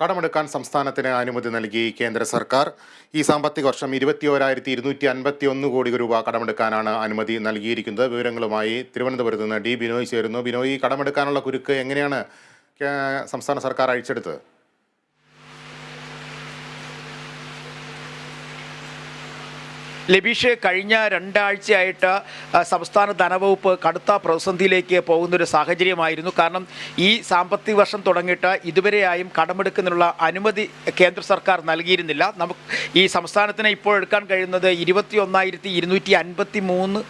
കടമെടുക്കാൻ സംസ്ഥാനത്തിന് അനുമതി നൽകി കേന്ദ്ര സർക്കാർ. ഈ സാമ്പത്തിക വർഷം ഇരുപത്തിയോരായിരത്തി ഇരുന്നൂറ്റി അൻപത്തി ഒന്ന് കോടി രൂപ കടമെടുക്കാനാണ് അനുമതി നൽകിയിരിക്കുന്നത്. വിവരങ്ങളുമായി തിരുവനന്തപുരത്ത് നിന്ന് ഡി ബിനോയ് ചേരുന്നു. ബിനോയ് കടമെടുക്കാനുള്ള കുരുക്ക് എങ്ങനെയാണ് സംസ്ഥാന സർക്കാർ അഴിച്ചെടുത്തത്? ലബീഷ് കഴിഞ്ഞ രണ്ടാഴ്ചയായിട്ട് സംസ്ഥാന ധനവകുപ്പ് കടുത്ത പ്രതിസന്ധിയിലേക്ക് പോകുന്നൊരു സാഹചര്യമായിരുന്നു. കാരണം ഈ സാമ്പത്തിക വർഷം തുടങ്ങിയിട്ട് ഇതുവരെയായും കടമെടുക്കുന്നതിനുള്ള അനുമതി കേന്ദ്ര സർക്കാർ നൽകിയിരുന്നില്ല. നമുക്ക് ഈ സംസ്ഥാനത്തിന് ഇപ്പോൾ എടുക്കാൻ കഴിയുന്നത് ഇരുപത്തി ഒന്നായിരത്തി ഇരുന്നൂറ്റി അൻപത്തി മൂന്ന്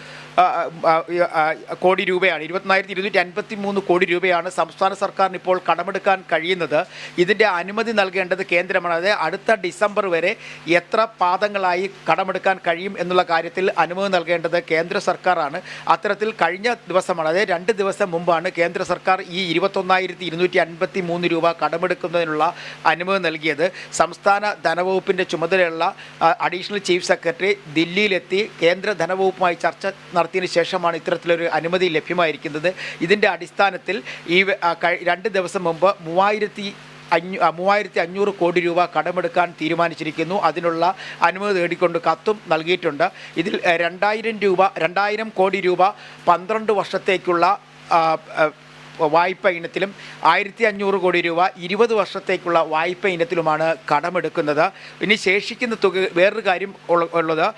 കോടി രൂപയാണ് ഇരുപത്തിനായിരത്തി ഇരുന്നൂറ്റി അൻപത്തി മൂന്ന് കോടി രൂപയാണ് സംസ്ഥാന സർക്കാരിന് ഇപ്പോൾ കടമെടുക്കാൻ കഴിയുന്നത്. ഇതിന്റെ അനുമതി നൽകേണ്ടത് കേന്ദ്രമാണ്. അതായത് അടുത്ത ഡിസംബർ വരെ എത്ര പാദങ്ങളായി കടമെടുക്കാൻ കഴിയും എന്നുള്ള കാര്യത്തിൽ അനുമതി നൽകേണ്ടത് കേന്ദ്ര സർക്കാരാണ്. അത്തരത്തിൽ കഴിഞ്ഞ ദിവസമാണ് അതായത് രണ്ട് ദിവസം മുമ്പാണ് കേന്ദ്ര സർക്കാർ ഈ ഇരുപത്തൊന്നായിരത്തി ഇരുന്നൂറ്റി അൻപത്തി മൂന്ന് രൂപ കടമെടുക്കുന്നതിനുള്ള അനുമതി നൽകിയത്. സംസ്ഥാന ധനവകുപ്പിന്റെ ചുമതലയുള്ള അഡീഷണൽ ചീഫ് സെക്രട്ടറി ദില്ലിയിലെത്തി കേന്ദ്ര ധനവകുപ്പുമായി ചർച്ച നടത്തിയതിനു ശേഷമാണ് ഇത്തരത്തിലൊരു അനുമതി ലഭ്യമായിരിക്കുന്നത്. ഇതിന്റെ അടിസ്ഥാനത്തിൽ ഈ രണ്ട് ദിവസം മുമ്പ് മൂവായിരത്തി അഞ്ഞൂ മൂവായിരത്തി അഞ്ഞൂറ് കോടി രൂപ കടമെടുക്കാൻ തീരുമാനിച്ചിരിക്കുന്നു. അതിനുള്ള അനുമതി തേടിക്കൊണ്ട് കത്തും നൽകിയിട്ടുണ്ട്. ഇതിൽ രണ്ടായിരം രൂപ രണ്ടായിരം കോടി രൂപ പന്ത്രണ്ട് വർഷത്തേക്കുള്ള വായ്പ ഇനത്തിലും ആയിരത്തി അഞ്ഞൂറ് കോടി രൂപ ഇരുപത് വർഷത്തേക്കുള്ള വായ്പ ഇനത്തിലുമാണ് കടമെടുക്കുന്നത്. ഇനി ശേഷിക്കുന്ന തുക വേറൊരു കാര്യം ഉള്ള- ഉള്ളത്.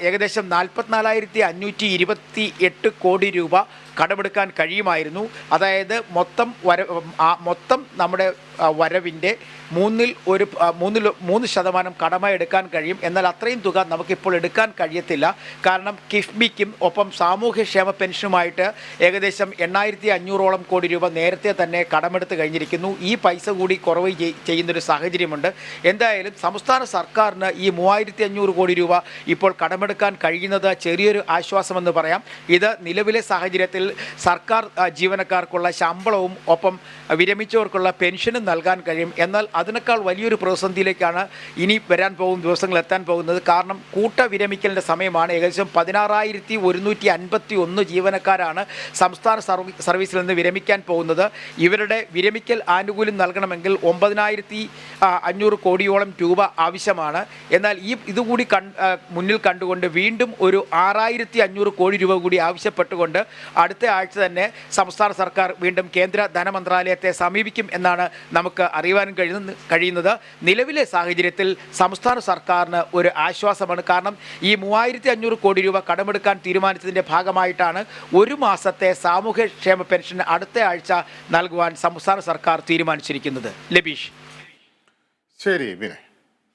ഏകദേശം നാൽപ്പത്തിനാലായിരത്തി അഞ്ഞൂറ്റി ഇരുപത്തി എട്ട് കോടി രൂപ കടമെടുക്കാൻ കഴിയുമായിരുന്നു. അതായത് മൊത്തം വര മൊത്തം നമ്മുടെ വരവിന്റെ മൂന്നിൽ ഒരു മൂന്നിൽ മൂന്ന് ശതമാനം കടമ എടുക്കാൻ കഴിയും. എന്നാൽ അത്രയും തുക നമുക്കിപ്പോൾ എടുക്കാൻ കഴിയത്തില്ല. കാരണം കിഫ്ബിക്കും ഒപ്പം സാമൂഹ്യക്ഷേമ പെൻഷനുമായിട്ട് ഏകദേശം എണ്ണായിരത്തി അഞ്ഞൂറോളം കോടി രൂപ നേരത്തെ തന്നെ കടമെടുത്ത് കഴിഞ്ഞിരിക്കുന്നു. ഈ പൈസ കൂടി കുറവ് ചെയ്- ചെയ്യുന്നൊരു സാഹചര്യമുണ്ട്. എന്തായാലും സംസ്ഥാന സർക്കാരിന് ഈ മൂവായിരത്തി അഞ്ഞൂറ് കോടി രൂപ ഇപ്പോൾ കടമെടുക്കാൻ കഴിയുന്നത് ചെറിയൊരു ആശ്വാസമെന്ന് പറയാം. ഇത് നിലവിലെ സാഹചര്യത്തിൽ സർക്കാർ ജീവനക്കാർക്കുള്ള ശമ്പളവും ഒപ്പം വിരമിച്ചവർക്കുള്ള പെൻഷനും നൽകാൻ കഴിയും. എന്നാൽ അതിനേക്കാൾ വലിയൊരു പ്രതിസന്ധിയിലേക്കാണ് ഇനി വരാൻ പോകുന്ന ദിവസങ്ങൾ എത്താൻ പോകുന്നത്. കാരണം കൂട്ട വിരമിക്കലിന്റെ സമയമാണ്. ഏകദേശം പതിനാറായിരത്തി ഒരുന്നൂറ്റി അൻപത്തി ഒന്ന് ജീവനക്കാരാണ് സംസ്ഥാന സർവീസിൽ നിന്ന് വിരമിക്കാൻ പോകുന്നത്. ഇവരുടെ വിരമിക്കൽ ആനുകൂല്യം നൽകണമെങ്കിൽ ഒമ്പതിനായിരത്തി അഞ്ഞൂറ് കോടിയോളം രൂപ ആവശ്യമാണ്. എന്നാൽ ഈ ഇതുകൂടി മുന്നിൽ കണ്ടുകൊണ്ട് വീണ്ടും ഒരു ആറായിരത്തി അഞ്ഞൂറ് കോടി രൂപ കൂടി ആവശ്യപ്പെട്ടുകൊണ്ട് അടുത്ത ആഴ്ച തന്നെ സംസ്ഥാന സർക്കാർ വീണ്ടും കേന്ദ്ര ധനമന്ത്രാലയത്തെ സമീപിക്കും എന്നാണ് നമുക്ക് അറിയുവാൻ കഴിയുന്ന കഴിയുന്നത്. നിലവിലെ സാഹചര്യത്തിൽ സംസ്ഥാന സർക്കാരിന് ഒരു ആശ്വാസമാണ്. കാരണം ഈ മൂവായിരത്തി അഞ്ഞൂറ് കോടി രൂപ കടമെടുക്കാൻ തീരുമാനിച്ചതിന്റെ ഭാഗമായിട്ടാണ് ഒരു മാസത്തെ സാമൂഹ്യക്ഷേമ പെൻഷൻ അടുത്ത ആഴ്ച നൽകുവാൻ സംസ്ഥാന സർക്കാർ തീരുമാനിച്ചിരിക്കുന്നത്. ലബീഷ്. ശരി ബിനോയ്